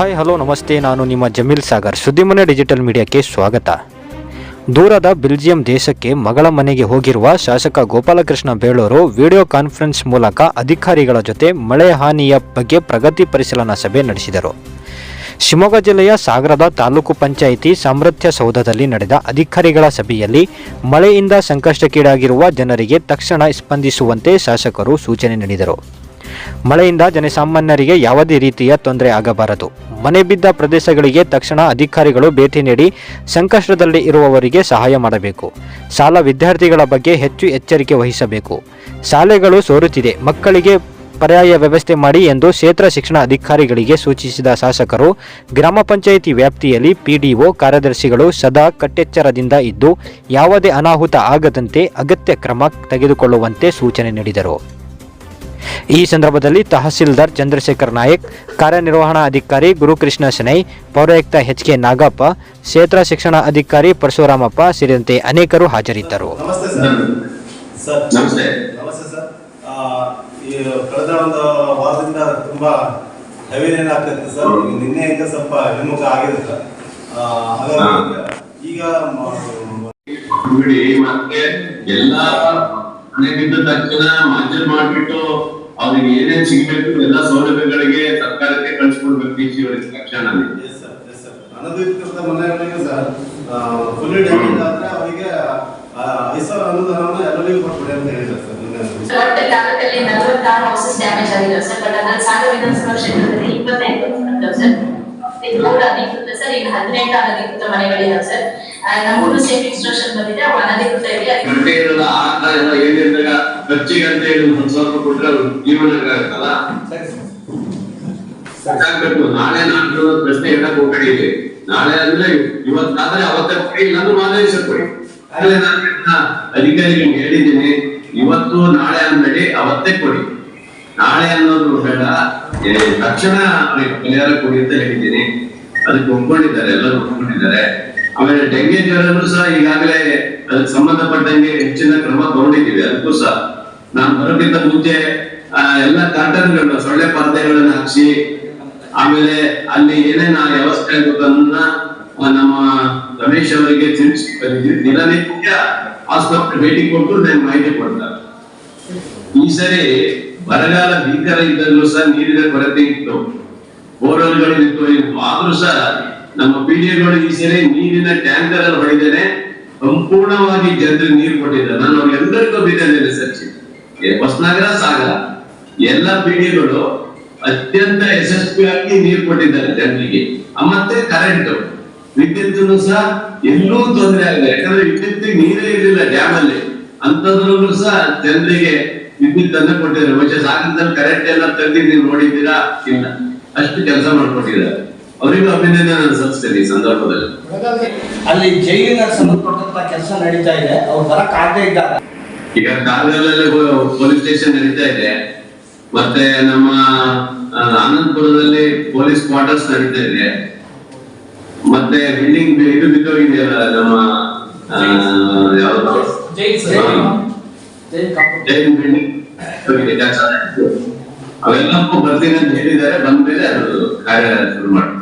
Hi hello ನಮಸ್ತೆ. ನಾನು ನಿಮ್ಮ ಜಮೀಲ್ ಸಾಗರ್. ಸುದ್ದಿಮನೆ ಡಿಜಿಟಲ್ ಮೀಡಿಯಾಕ್ಕೆ ಸ್ವಾಗತ. ದೂರದ ಬೆಲ್ಜಿಯಂ ದೇಶಕ್ಕೆ ಮಗಳ ಮನೆಗೆ ಹೋಗಿರುವ ಶಾಸಕ ಗೋಪಾಲಕೃಷ್ಣ ಬೇಳೂರು ವಿಡಿಯೋ ಕಾನ್ಫರೆನ್ಸ್ ಮೂಲಕ ಅಧಿಕಾರಿಗಳ ಜೊತೆ ಮಳೆ ಹಾನಿಯ ಬಗ್ಗೆ ಪ್ರಗತಿ ಪರಿಶೀಲನಾ ಸಭೆ ನಡೆಸಿದರು. ಶಿವಮೊಗ್ಗ ಜಿಲ್ಲೆಯ ಸಾಗರದ ತಾಲೂಕು ಪಂಚಾಯಿತಿ ಸಾಮರ್ಥ್ಯ ಸೌಧದಲ್ಲಿ ನಡೆದ ಅಧಿಕಾರಿಗಳ ಸಭೆಯಲ್ಲಿ ಮಳೆಯಿಂದ ಸಂಕಷ್ಟಕ್ಕೀಡಾಗಿರುವ ಜನರಿಗೆ ತಕ್ಷಣ ಸ್ಪಂದಿಸುವಂತೆ ಶಾಸಕರು ಸೂಚನೆ ನೀಡಿದರು. ಮಳೆಯಿಂದ ಜನಸಾಮಾನ್ಯರಿಗೆ ಯಾವುದೇ ರೀತಿಯ ತೊಂದರೆ ಆಗಬಾರದು. ಮನೆ ಬಿದ್ದ ಪ್ರದೇಶಗಳಿಗೆ ತಕ್ಷಣ ಅಧಿಕಾರಿಗಳು ಭೇಟಿ ನೀಡಿ ಸಂಕಷ್ಟದಲ್ಲಿ ಇರುವವರಿಗೆ ಸಹಾಯ ಮಾಡಬೇಕು. ಶಾಲಾ ವಿದ್ಯಾರ್ಥಿಗಳ ಬಗ್ಗೆ ಹೆಚ್ಚು ಎಚ್ಚರಿಕೆ ವಹಿಸಬೇಕು. ಶಾಲೆಗಳು ಸೋರುತ್ತಿದೆ. ಮಕ್ಕಳಿಗೆ ಪರ್ಯಾಯ ವ್ಯವಸ್ಥೆ ಮಾಡಿ ಎಂದು ಕ್ಷೇತ್ರ ಶಿಕ್ಷಣ ಅಧಿಕಾರಿಗಳಿಗೆ ಸೂಚಿಸಿದ ಶಾಸಕರು, ಗ್ರಾಮ ಪಂಚಾಯಿತಿ ವ್ಯಾಪ್ತಿಯಲ್ಲಿ ಪಿಡಿಒ ಕಾರ್ಯದರ್ಶಿಗಳು ಸದಾ ಕಟ್ಟೆಚ್ಚರದಿಂದ ಇದ್ದು, ಯಾವುದೇ ಅನಾಹುತ ಆಗದಂತೆ ಅಗತ್ಯ ಕ್ರಮ ತೆಗೆದುಕೊಳ್ಳುವಂತೆ ಸೂಚನೆ ನೀಡಿದರು. ಈ ಸಂದರ್ಭದಲ್ಲಿ ತಹಸೀಲ್ದಾರ್ ಚಂದ್ರಶೇಖರ್ ನಾಯಕ್ ಕಾರ್ಯನಿರ್ವಹಣಾ ಅಧಿಕಾರಿ ಗುರುಕೃಷ್ಣ ಶೆನೈ ಪೌರಾಯುಕ್ತ ಎಚ್ ಕೆ ನಾಗಪ್ಪ ಕ್ಷೇತ್ರ ಶಿಕ್ಷಣ ಅಧಿಕಾರಿ ಪರಶುರಾಮಪ್ಪ ಸೇರಿದಂತೆ ಅನೇಕರು ಹಾಜರಿದ್ದರು. ನಮಸ್ತೆ ಸರ್. ಸರ್ ನಮಸ್ತೆ. ನಮಸ್ತೆ ಸರ್. ಆ, ಈ ಕಳೆದ ಒಂದು ವಾರದಿಂದ ತುಂಬಾ ಹೆವಿ ರೇನ್ ಆಗ್ತಿತ್ತು ಸರ್. ಈಗ ನಿನ್ನೆಯಿಂದ ಸ್ವಲ್ಪ ಹಿಮ್ಮುಖ ಆಗಿದೆ ಸರ್. ಆ, ಈಗ ಬಿಡಿ ಮತ್ತೆ ಎಲ್ಲಾ ಮನೆ ಬಿದ್ದ ತಕ್ಷಣ ಮಂಜೂರು ಮಾಡ್ಬಿಟ್ಟು ಅವ್ರಿಗೆ ಏನೇನ್ ಸಿಗ್ಬೇಕು ಎಲ್ಲ ಸೌಲಭ್ಯಗಳಿಗೆ ಸರ್ಕಾರಕ್ಕೆ ಕಳ್ಸಿಕೊಡ್ಬೇಕು ಡಿ ಸಿ ಅವರಿಗೆ ತಕ್ಷಣ. ಅನಧಿಕೃತ ಮನೆಗಳಿಗೆ ಸರ್ ಫುಲ್ ಡೆಬಿಟ್ ಆದ್ರೆ ಅವರಿಗೆ ಆ, ಐದು ಸಾವಿರ ಅನುದಾನವನ್ನು ಎಲ್ಲರಿಗೂ ಕೊಟ್ಬಿಡಿ ಅಂತ ಹೇಳಿದ್ದಾರೆ ಸರ್ ನಿನ್ನೆ ಒಟ್ಟು ತಾಲೂಕಲ್ಲಿ ನಲವತ್ತಾರು ಹೌಸಸ್ ಡ್ಯಾಮೇಜ್ ಆಗಿದಾವೆ ಸರ್ ಬಟ್ ಅದ್ರಲ್ಲಿ ಸಾಗರ ವಿಧಾನಸಭಾ ಕ್ಷೇತ್ರದಲ್ಲಿ ಇಪ್ಪತ್ತೆಂಟು ಬಂದವು ಸರ್. ಇದು ಕೂಡ ಅಧಿಕೃತ ಸರ್ ಈಗ ಹದಿನೆಂಟು ಅನಧಿಕೃತ ಮನೆಗಳಿದಾವೆ ಸರ್. ಆ, ನಮ್ಮೂರು ಸೇಫ್ ಇನ್ಸ್ಟ್ರಕ್ಷನ್ ಬಂದಿದೆ. ಅವು ಅನಧಿಕೃತ ಇದೆ ಅದಕ್ಕೆ ಗಂಟೆ ಇರಲ್ಲ ಆಟ ಎಲ್ಲ ಏನಿದ್ದಾಗ ಖರ್ಚಿಗೆ ಅಂತ ಹೇಳಿ ಒಂದು ರೂಪಾಯಿ ಕೊಟ್ರೆ ಅವ್ರ ಜೀವನ ಆಗತ್ತಲ್ಲ ಸಾಕಾಗ್ಬೇಕು ನಾಳೆ ನಾನು ಪ್ರಶ್ನೆ ಹೇಳಕ್ ಹೋಗ್ಬೇಡಿ. ನಾಳೆ ಅಂದ್ರೆ ಇವತ್ತಾದ್ರೆ ಅವತ್ತೇ ಕೊಡಿ ಇಲ್ಲಾಂದ್ರೆ ಮಾದರಿ ದಿವಸ ಕೊಡಿ. ಆಗಲೇ ನಾನು ಅಧಿಕಾರಿಗಳಿಗೆ ಹೇಳಿದ್ದೀನಿ ಇವತ್ತು ನಾಳೆ ಅಂದಡಿ ಅವತ್ತೇ ಕೊಡಿ. ನಾಳೆ ಅನ್ನೋದು ಬೇಡ. ತಕ್ಷಣ ಪರಿಹಾರ ಕೊಡಿ ಅಂತ ಹೇಳಿದ್ದೀನಿ. ಅದಕ್ಕೆ ಒಪ್ಕೊಂಡಿದ್ದಾರೆ ಎಲ್ಲರೂ ಒಪ್ಕೊಂಡಿದ್ದಾರೆ. ಆಮೇಲೆ ಡೆಂಗಿ ಜ್ವರನು ಸಹ ಈಗಾಗಲೇ ಅದಕ್ಕೆ ಸಂಬಂಧಪಟ್ಟಂಗೆ ಹೆಚ್ಚಿನ ಕ್ರಮ ತಗೊಂಡಿದ್ದೀವಿ ಅದಕ್ಕೂ ಸಹ ನಾನು ಬರೋಕ್ಕಿಂತ ಮುಂಚೆ ಎಲ್ಲ ಕಾರ್ಟನ್ಗಳನ್ನ ಸೊಳ್ಳೆ ಪರದೆಗಳನ್ನ ಹಾಕ್ಸಿ, ಆಮೇಲೆ ಅಲ್ಲಿ ಏನೇನ ವ್ಯವಸ್ಥೆ ಅನ್ನೋದನ್ನ ನಮ್ಮ ರಮೇಶ್ ಅವರಿಗೆ ತಿಳಿಸಿ. ದಿನನಿತ್ಯ ಆಸ್ಪತ್ರೆ ಭೇಟಿ ಕೊಟ್ಟು ನಾನು ಮಾಹಿತಿ ಕೊಡ್ತಾರೆ ಈ ಸರಿ ಬರಗಾಲ ಭೀಕರ ಇದ್ದಲ್ಲೂ ಸಹ ನೀರಿನ ಕೊರತೆ ಇತ್ತು ಬೋರ್ವೆಲ್ಗಳು ಇತ್ತು. ಆದ್ರೂ ಸಹ ನಮ್ಮ ಪಿಡಿಎಗಳು ಈ ಸರಿ ನೀರಿನ ಟ್ಯಾಂಕರ್ ಅಲ್ಲಿ ಹೊಡಿದೇನೆ ಸಂಪೂರ್ಣವಾಗಿ ಜನರಿಗೆ ನೀರು ಕೊಟ್ಟಿದ್ದಾರೆ. ನಾನು ಅವ್ರಿಗೆಲ್ಲರಿಗೂ ಅಭಿನಂದನೆ ಸಚ್ಚಿ. ಹೊಸನಗರ ಸಾಗರ, ಎಲ್ಲ ಪಿಡಿಎಗಳು ಅತ್ಯಂತ ಯಶಸ್ವಿಯಾಗಿ ನೀರು ಕೊಟ್ಟಿದ್ದಾರೆ ಜನರಿಗೆ. ಮತ್ತೆ ಕರೆಂಟ್ ವಿದ್ಯುತ್ ಸಹ ಎಲ್ಲೂ ತೊಂದರೆ ಆಗಲ್ಲ ಯಾಕಂದ್ರೆ ವಿದ್ಯುತ್ ನೀರೇ ಇರಲಿಲ್ಲ ಡ್ಯಾಮ್ ಅಲ್ಲಿ. ಅಂತದ್ರಲ್ಲೂ ಸಹ ಜನರಿಗೆ ವಿದ್ಯುತ್ ಅನ್ನ ಕೊಟ್ಟಿದ್ದಾರೆ. ಬಹುಶಃ ಸಾಗರದಲ್ಲಿ ಕರೆಂಟ್ ಎಲ್ಲ ತೆಗ್ದು ನೀವು ನೋಡಿದ್ದೀರಾ? ಇಲ್ಲ. ಅಷ್ಟು ಕೆಲಸ ಮಾಡ್ಕೊಟ್ಟಿದ್ದಾರೆ. ಅವರಿಗೂ ಅಭಿನಂದನೆ ನಾನು ಸಲ್ಲಿಸ್ತೇನೆ ಈ ಸಂದರ್ಭದಲ್ಲಿ. ಅಲ್ಲಿ ಜೈಲಿನ ಸಂಬಂಧಪಟ್ಟಂತ ಕೆಲಸ ನಡೀತಾ ಇದೆ ಅವ್ರು ಬರಕ್ ಆಗದೆ ಇದ್ದಾರೆ. ಈಗ ಕಾರ್ಗಲ್ಲಲ್ಲಿ ಪೊಲೀಸ್ ಸ್ಟೇಷನ್ ನಡೀತಾ ಇದೆ. ಮತ್ತೆ ನಮ್ಮ ಆನಂದ್ಪುರದಲ್ಲಿ ಪೊಲೀಸ್ ಕ್ವಾರ್ಟರ್ಸ್ ನಡೀತಾ ಇದೆ. ಮತ್ತೆ ಬಿಲ್ಡಿಂಗ್ ಇದು ಬಿದ್ದೋಗಿದೆಯಲ್ಲ ನಮ್ಮ ಯಾವ್ದು? ಜೈನ್ ಬಿಲ್ಡಿಂಗ್ ಅವೆಲ್ಲಕ್ಕೂ ಬರ್ತೀನಿ ಅಂತ ಹೇಳಿದ್ದಾರೆ. ಬಂದ್ಮೇಲೆ ಅದು ಕಾರ್ಯ ಶುರು ಮಾಡ್ತಾರೆ.